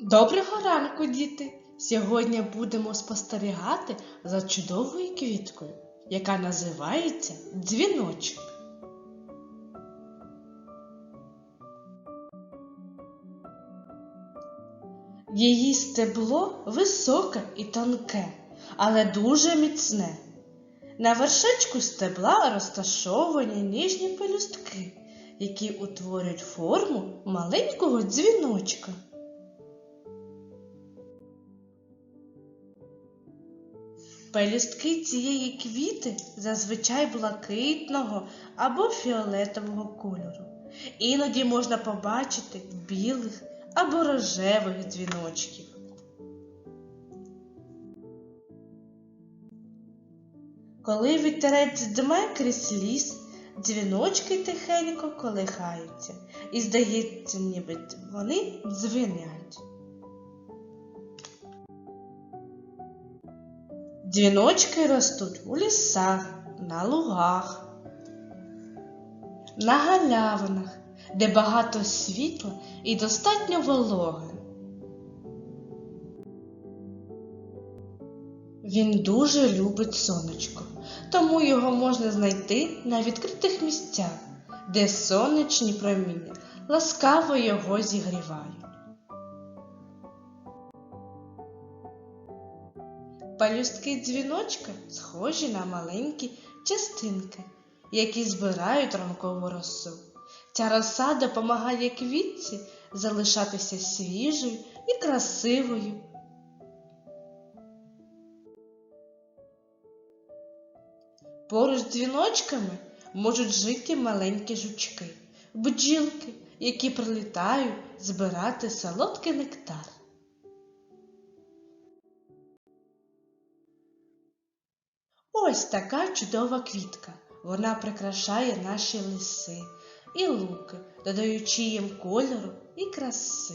Доброго ранку, діти! Сьогодні будемо спостерігати за чудовою квіткою, яка називається дзвіночок. Її стебло високе і тонке, але дуже міцне. На вершечку стебла розташовані ніжні пелюстки, які утворюють форму маленького дзвіночка. Пелюстки цієї квіти зазвичай блакитного або фіолетового кольору. Іноді можна побачити білих або рожевих дзвіночків. Коли вітерець дме крізь ліс, дзвіночки тихенько колихаються, і здається, ніби вони дзвенять. Дзвіночки ростуть у лісах, на лугах, на галявинах, де багато світла і достатньо вологи. Він дуже любить сонечко, тому його можна знайти на відкритих місцях, де сонячні проміння ласкаво його зігрівають. Палюстки дзвіночка схожі на маленькі частинки, які збирають ранкову росу. Ця роса допомагає квітці залишатися свіжою і красивою. Поруч з дзвіночками можуть жити маленькі жучки, бджілки, які прилітають збирати солодкий нектар. Ось така чудова квітка. Вона прикрашає наші лиси і луки, додаючи їм кольору і краси.